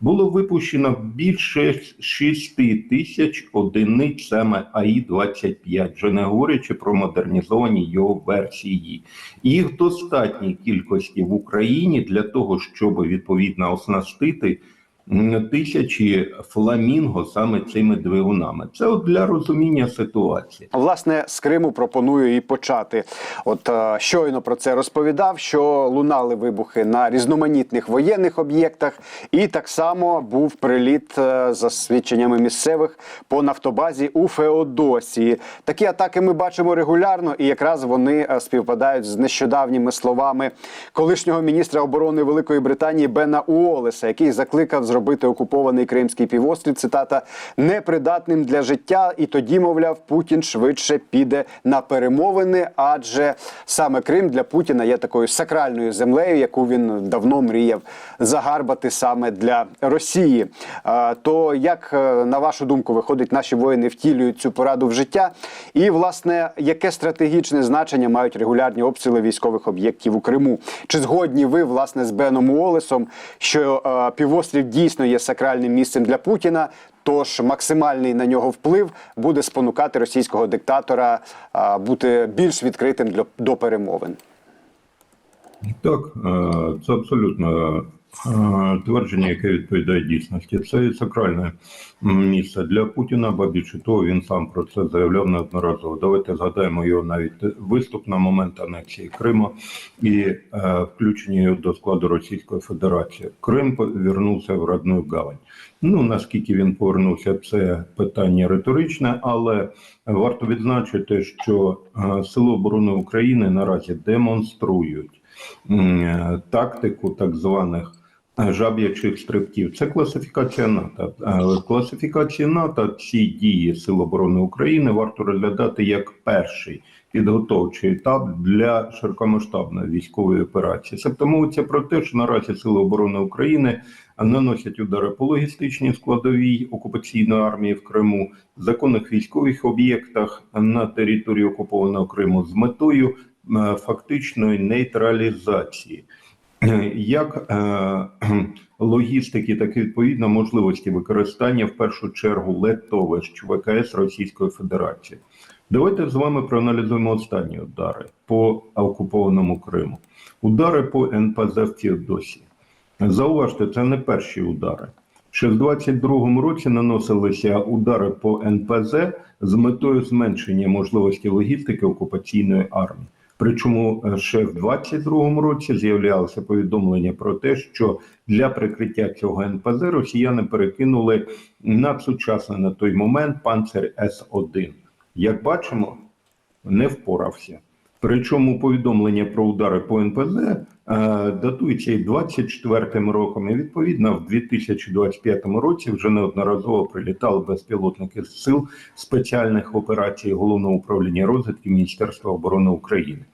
було випущено більше 6 тисяч одиниць саме АІ-25, вже не говорячи про модернізовані його версії. Їх достатній кількості в Україні для того, щоб відповідно оснастити тисячі фламінго саме цими двигунами. Це от для розуміння ситуації. Власне, з Криму пропоную і почати. От е, щойно про це розповідав, що лунали вибухи на різноманітних воєнних об'єктах, і так само був приліт е, за свідченнями місцевих по нафтобазі у Феодосії. Такі атаки ми бачимо регулярно, і якраз вони е, співпадають з нещодавніми словами колишнього міністра оборони Великої Британії Бена Уолеса, який закликав зробити окупований Кримський півострів. Цитата непридатним для життя. І тоді, мовляв, Путін швидше піде на перемовини, адже саме Крим для Путіна є такою сакральною землею, яку він давно мріяв загарбати саме для Росії. То як е, на вашу думку виходить, наші воїни втілюють цю пораду в життя? І власне яке стратегічне значення мають регулярні обстріли військових об'єктів у Криму? Чи згодні ви власне з Беном Уолесом, що е, півострів дійсно є сакральним місцем для Путіна? Тож максимальний на нього вплив буде спонукати російського диктатора бути більш відкритим для до перемовин. Так, е, це абсолютно твердження, яке відповідає дійсності. Це і сакральне місце для Путіна, бо більше того, він сам про це заявляв неодноразово. Давайте згадаємо його навіть виступ на момент анексії Криму і е, включення його до складу Російської Федерації. Крим повернувся в родну гавань. Ну наскільки він повернувся, це питання риторичне, але варто відзначити, що е, Сили оборони України наразі демонструють е, тактику так званих е, жаб'ячих стрибків. Це класифікація НАТО. Е, Класифікація НАТО ці дії Сил оборони України варто розглядати як перший підготовчий етап для широкомасштабної військової операції. Тобто мовиться про те, що наразі Сили оборони України наносять удари по логістичній складовій окупаційної армії в Криму, законних військових об'єктах на території окупованого Криму з метою е, фактичної нейтралізації. Е, Як е, логістики, так і відповідно можливості використання в першу чергу летовищ ВКС Російської Федерації. Давайте з вами проаналізуємо останні удари по окупованому Криму. Удари по НПЗ в Феодосії. Зауважте, це не перші удари. Ще в 22-му році наносилися удари по НПЗ з метою зменшення можливості логістики окупаційної армії. Причому е, ще в 22-му році з'являлося повідомлення про те, що для прикриття цього НПЗ росіяни перекинули надсучасний на той момент панцир С-1. Як бачимо, не впорався. Причому повідомлення про удари по НПЗ е, датується і 24-м роком, і відповідно в 2025 році вже неодноразово прилітали безпілотники з сил спеціальних операцій Головного управління розвідки Міністерства оборони України.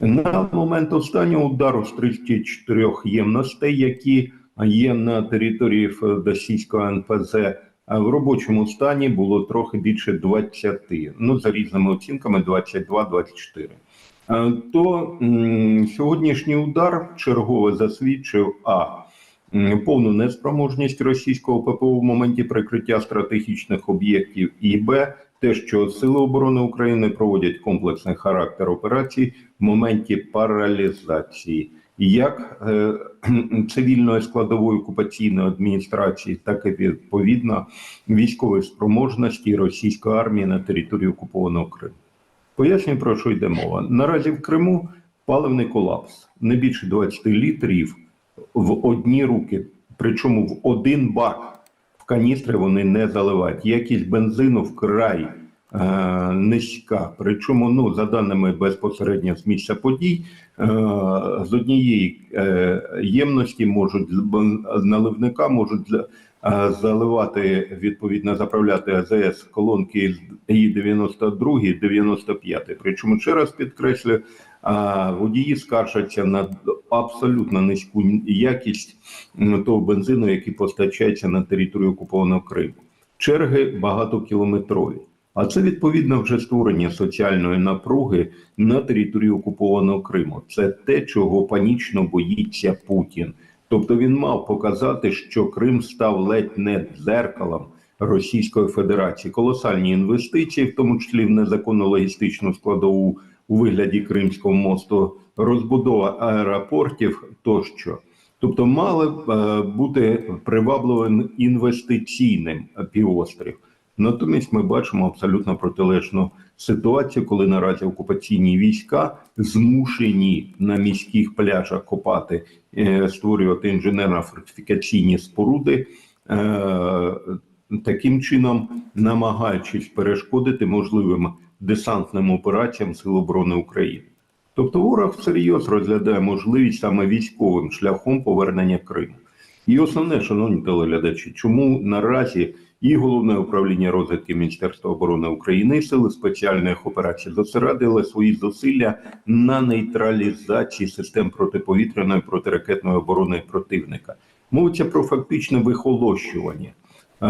На момент останнього удару з 34 ємностей, які є на території Феодосійського НПЗ, в робочому стані було трохи більше 20, ну за різними оцінками 22-24. Е, То сьогоднішній удар чергове засвідчив а повну неспроможність російського ППО в моменті прикриття стратегічних об'єктів, і б те, що Сили оборони України проводять комплексний характер операцій в моменті паралізації як е, цивільної складової окупаційної адміністрації, так і відповідно військової спроможності російської армії на території окупованого Криму. Пояснюю, про що йде мова. Наразі в Криму паливний колапс не більше 20 літрів в одні руки, причому в один бак в каністри вони не заливають. Якість бензину вкрай е, низька. Причому, ну, за даними безпосередньо з місця подій, е, з однієї е, ємності можуть наливника можуть е, заливати відповідно заправляти АЗС колонки і 92 і 95. Причому ще раз підкреслю, водії скаржаться на абсолютно низьку якість того бензину, який постачається на територію окупованого Криму. Черги багатокілометрові. А це відповідно вже створення соціальної напруги на території окупованого Криму. Це те, чого панічно боїться Путін. Тобто він мав показати, що Крим став ледь не дзеркалом Російської Федерації. Колосальні інвестиції, в тому числі в незаконну логістичну складову у вигляді Кримського мосту, розбудова аеропортів тощо. Тобто мали е, бути привабливим інвестиційним півострів. Натомість ми бачимо абсолютно протилежну ситуацію, коли наразі окупаційні війська змушені на міських пляжах копати, е, створювати інженерно-фортифікаційні споруди, е, таким чином намагаючись перешкодити можливим десантним операціям Сил оборони України. Тобто ворог всерйоз розглядає можливість саме військовим шляхом повернення Криму. І основне, шановні телеглядачі, чому наразі і головне управління розвідки Міністерства оборони України сили спеціальних операцій зосередили свої зусилля на нейтралізації систем протиповітряної протиракетної оборони противника. Мовиться про фактичне вихолощування. Е,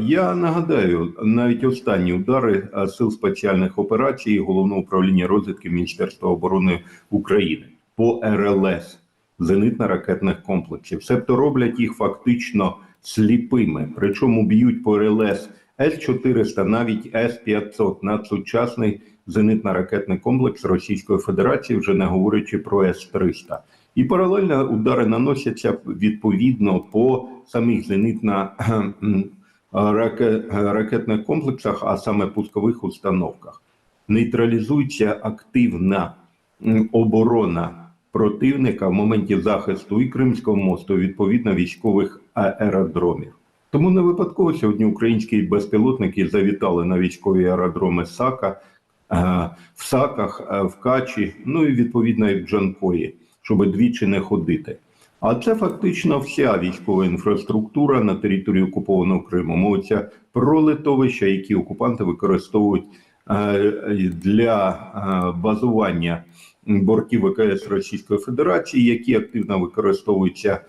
Я нагадаю, навіть останні удари е, сил спеціальних операцій головного управління розвідки Міністерства оборони України по РЛС зенитно-ракетних комплексів. Себто роблять їх фактично сліпими. Причому б'ють по РЛС С-400, навіть С-500 надсучасний зенитно-ракетний комплекс Російської Федерації, вже не говорячи про С-300. І паралельно удари наносяться відповідно по самих зенитно ракетних комплексах, а саме пускових установках. Нейтралізується активна оборона противника в моменті захисту і Кримського мосту, відповідно військових аеродромів. Тому не випадково сьогодні українські безпілотники завітали на військові аеродроми Сака, е, в Саках, е, в Качі, ну і відповідно і в Джанкої, щоб двічі не ходити. А це фактично вся військова інфраструктура на території окупованого Криму. Мовиться про литовища, які окупанти використовують е, для базування бортів ВКС Російської Федерації, які активно використовуються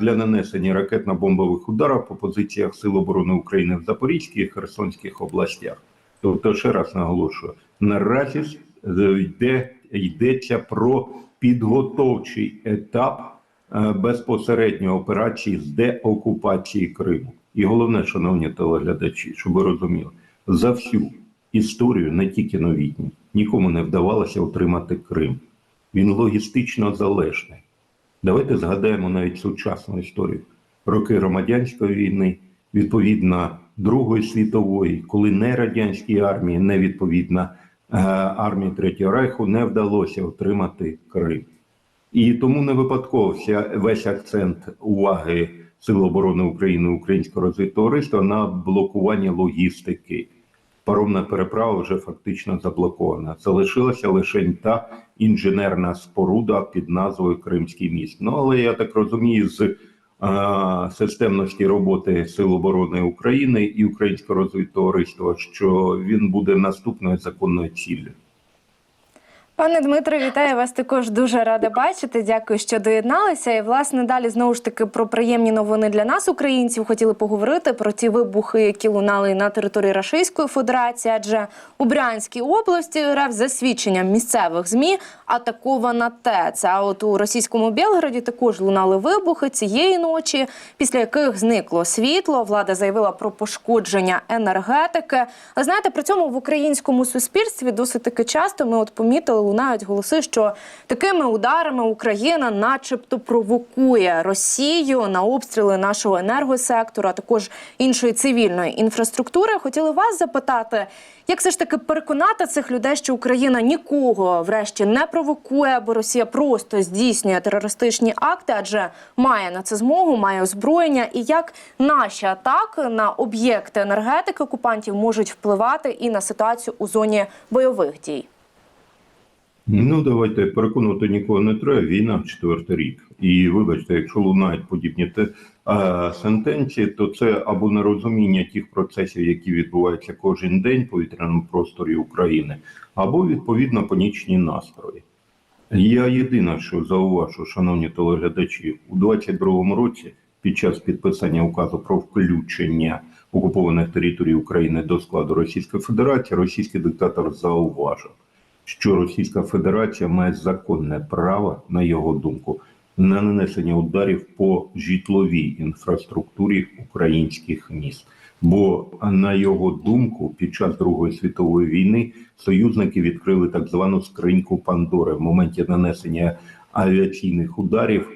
для нанесення ракетно-бомбових ударів по позиціях Сил оборони України в Запорізькій і Херсонських областях. Тобто, ще раз наголошую, наразі е, йде, йдеться про підготовчий етап е, безпосередньо операції з деокупації Криму. І головне, шановні телеглядачі, щоб ви розуміли, за всю історію, не тільки новітню, нікому не вдавалося отримати Крим. Він логістично залежний. Давайте згадаємо навіть сучасну історію. Роки громадянської війни, відповідно Другої світової, коли не радянській армії, не відповідно е, армії Третього Рейху не вдалося отримати Крим. І тому не випадково вся, весь акцент уваги Сил оборони України Українського розвідтовариства на блокування логістики. Паромна переправа вже фактично заблокована. Залишилася лише та інженерна споруда під назвою Кримський міст. Ну але я так розумію, з а, системності роботи Сил оборони України і Українського розвідтовариства, що він буде наступною законною ціллю. Пане Дмитро, вітаю вас також дуже рада бачити. Дякую, що доєдналися. І власне далі знову ж таки про приємні новини для нас, українців. Хотіли поговорити про ті вибухи, які лунали на території Російської Федерації, адже у Брянській області РФ за свідченням місцевих змі атакована ТЕЦ. А от у російському Білгороді також лунали вибухи цієї ночі, після яких зникло світло. Влада заявила про пошкодження енергетики. Але знаєте, при цьому в українському суспільстві досить таки часто ми от помітили лунають голоси, що такими ударами Україна, начебто, провокує Росію на обстріли нашого енергосектора, а також іншої цивільної інфраструктури. Хотіли вас запитати, як все ж таки переконати цих людей, що Україна нікого врешті не провокує, бо Росія просто здійснює терористичні акти, адже має на це змогу, має озброєння, і як наші атаки на об'єкти енергетики окупантів можуть впливати і на ситуацію у зоні бойових дій. Ну, давайте переконувати нікого не треба. Війна четвертий рік. І вибачте, якщо лунають подібні те, сентенції, то це або нерозуміння тих процесів, які відбуваються кожен день в повітряному просторі України, або відповідно панічні настрої. Я єдине, що зауважу, шановні телеглядачі, у 22-му році, під час підписання указу про включення окупованих територій України до складу Російської Федерації, російський диктатор зауважив що Російська Федерація має законне право, на його думку, на нанесення ударів по житловій інфраструктурі українських міст. Бо на його думку, під час Другої світової війни союзники відкрили так звану скриньку Пандори в моменті нанесення авіаційних ударів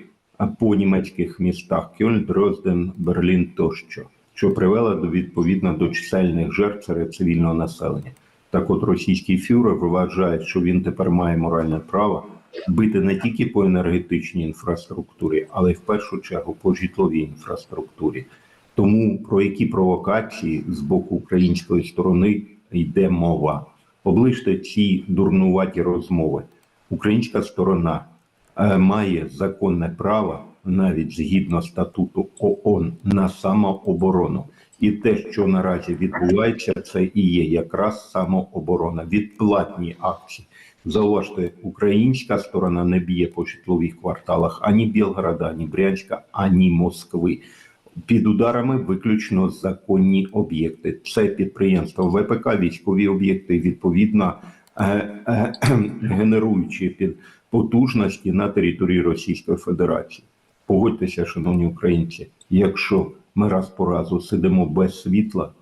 по німецьких містах Кьольн, Дрозден, Берлін тощо, що привело до відповідно до чисельних жертв серед цивільного населення. Так от російський фюрер вважає, що він тепер має моральне право бити не тільки по енергетичній інфраструктурі, але й в першу чергу по житловій інфраструктурі. Тому про які провокації з боку української сторони йде мова. Оближте ці дурнуваті розмови. Українська сторона е, має законне право, навіть згідно статуту ООН, на самооборону. І те, що наразі відбувається, це і є якраз самооборона, відплатні акції. Зауважте, українська сторона не б'є по житлових кварталах ані Білграда, ані Брянська, ані Москви. Під ударами виключно законні об'єкти. Це підприємства ВПК, військові об'єкти, відповідно е, е, генеруючи під потужності на території Російської Федерації. Погодьтеся, шановні українці, якщо ми раз по разу сидимо без світла,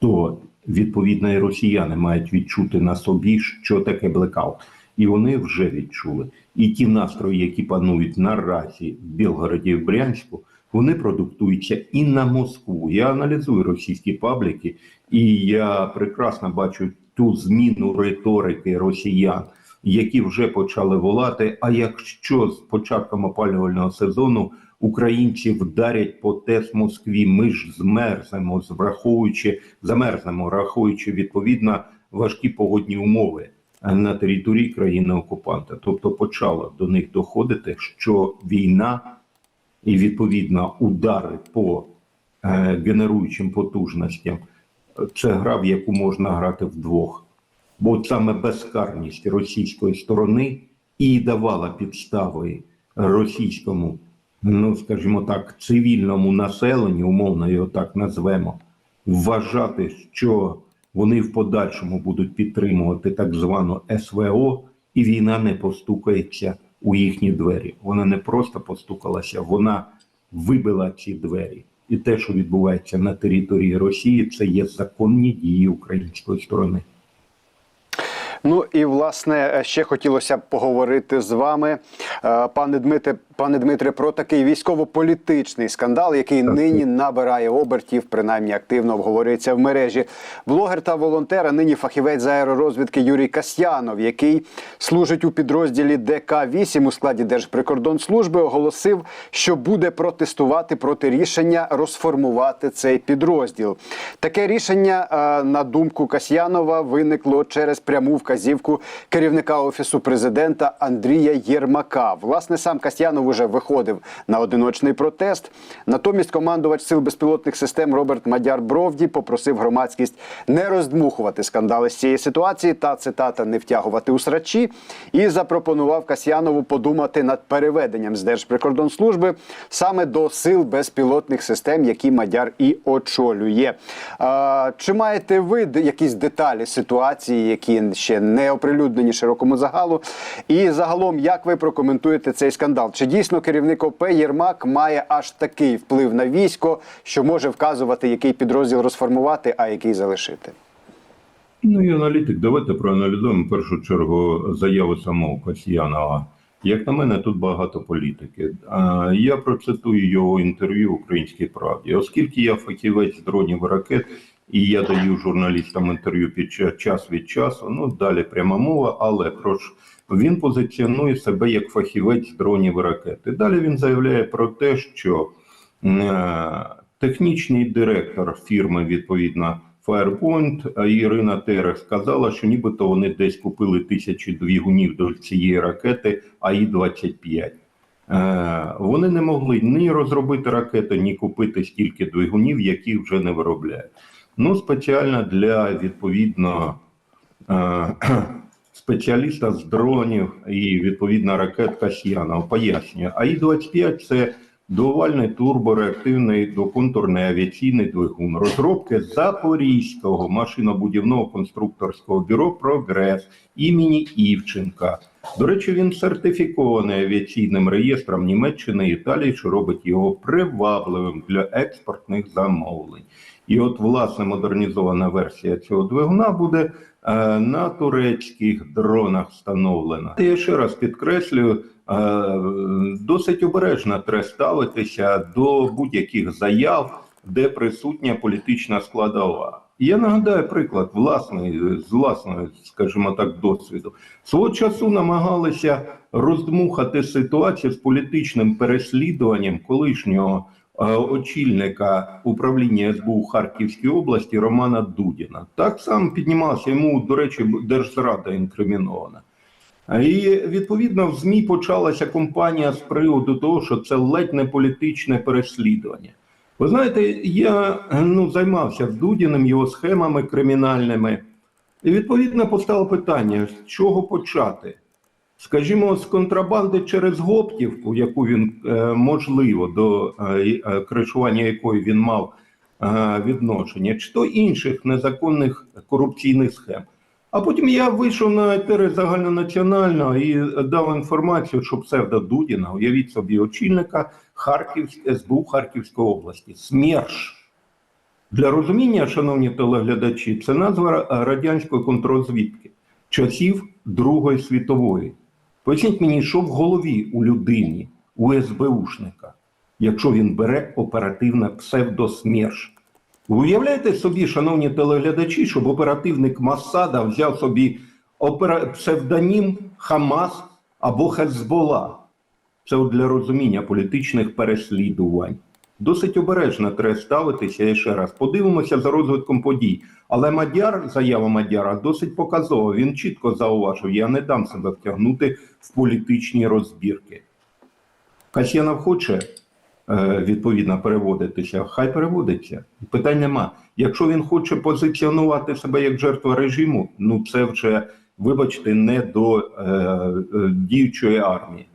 то відповідно і росіяни мають відчути на собі, що таке блекаут. І вони вже відчули. І ті настрої, які панують наразі в Білгороді і в Брянську, вони продуктуються і на Москву. Я аналізую російські пабліки, і я прекрасно бачу ту зміну риторики росіян, які вже почали волати. А якщо з початком опалювального сезону українці вдарять по ТЕС Москві, ми ж змерзнемо, враховуючи замерзнемо, рахуючи відповідно важкі погодні умови на території країни окупанта. Тобто почало до них доходити, що війна і відповідно удари по е, генеруючим потужностям це гра, в яку можна грати вдвох. Бо саме безкарність російської сторони і давала підстави російському, ну скажімо так, цивільному населенню, умовно його так назвемо, вважати, що вони в подальшому будуть підтримувати так звану СВО, і війна не постукається у їхні двері. Вона не просто постукалася, вона вибила ці двері. І те, що відбувається на території Росії, це є законні дії української сторони. Ну і власне ще хотілося б поговорити з вами, е, пане Дмитре, пане Дмитре, про такий військово-політичний скандал, який нині набирає обертів, принаймні активно обговорюється в мережі. Блогер та волонтер, а нині фахівець з аеророзвідки Юрій Касьянов, який служить у підрозділі ДК 8 у складі Держприкордонслужби, оголосив, що буде протестувати проти рішення розформувати цей підрозділ. Таке рішення, е, на думку Касьянова, виникло через пряму вказівку керівника офісу президента Андрія Єрмака. Власне, сам Касьянов уже виходив на одиночний протест. Натомість командувач сил безпілотних систем Роберт Мадяр Бровді попросив громадськість не роздмухувати скандали з цієї ситуації та цитата не втягувати у срачі. І запропонував Касьянову подумати над переведенням з Держприкордонслужби саме до сил безпілотних систем, які Мадяр і очолює. А, чи маєте ви якісь деталі ситуації, які ще не оприлюднені широкому загалу? І загалом, як ви прокоментуєте цей скандал? Чи дійсно керівник ОП Єрмак має аж такий вплив на військо, що може вказувати, який підрозділ розформувати, а який залишити? Ну і аналітик, давайте проаналізуємо в першу чергу заяву самого Касьянова. Як на мене, тут багато політики. Я процитую його інтерв'ю в Українській правді. Оскільки я фахівець дронів і ракет, і я даю журналістам інтерв'ю під час від часу, ну далі пряма мова, але про ж він позиціонує себе як фахівець дронів і ракет. І далі він заявляє про те, що е, технічний директор фірми, відповідно, Firepoint Ірина Терех сказала, що нібито вони десь купили тисячі двигунів до цієї ракети АІ-25. Е, Вони не могли ні розробити ракету, ні купити стільки двигунів, яких вже не виробляють. Ну, спеціально для відповідно е, спеціаліста з дронів і відповідно ракет Касьянов пояснює. АІ-25 це дуальний турбореактивний двоконтурний авіаційний двигун, розробки Запорізького машинобудівного конструкторського бюро Прогрес імені Івченка. До речі, він сертифікований авіаційним реєстром Німеччини і Італії, що робить його привабливим для експортних замовлень. І от власне модернізована версія цього двигуна буде е, на турецьких дронах встановлена. Я ще раз підкреслюю, е, досить обережно треба ставитися до будь-яких заяв, де присутня політична складова. Я нагадаю приклад власний, з власного, скажімо так, досвіду. Свого часу намагалися роздмухати ситуацію з політичним переслідуванням колишнього очільника управління СБУ Харківській області Романа Дудіна. Так само піднімався йому, до речі, держзрада інкримінована. І відповідно в ЗМІ почалася кампанія з приводу того, що це ледь не політичне переслідування. Ви знаєте, я ну, займався Дудіним, його схемами кримінальними, і відповідно постало питання, з чого почати. Скажімо, з контрабанди через Гоптівку, яку він е, можливо до е, е, кришування якої він мав відношення, чи то інших незаконних корупційних схем. А потім я вийшов на етери загальнонаціонального і дав інформацію, що псевдо Дудіна, уявіть собі, очільника Харків, СБУ Харківської області. СМЕРШ. Для розуміння, шановні телеглядачі, це назва радянської контррозвідки часів Другої світової. Поясніть мені, що в голові у людині, у СБУшника, якщо він бере оперативне псевдосмерш. Ви уявляєте собі, шановні телеглядачі, щоб оперативник Масада взяв собі опера... псевдонім Хамас або Хезбола? Це от для розуміння політичних переслідувань. Досить обережно треба ставитися я ще раз. Подивимося за розвитком подій. Але Мадяр, заява Мадяра, досить показова. Він чітко зауважив: я не дам себе втягнути в політичні розбірки. Касьянов хоче е, відповідно переводитися, хай переводиться. Питань нема. Якщо він хоче позиціонувати себе як жертва режиму, ну це вже, вибачте, не до е, е, діючої армії.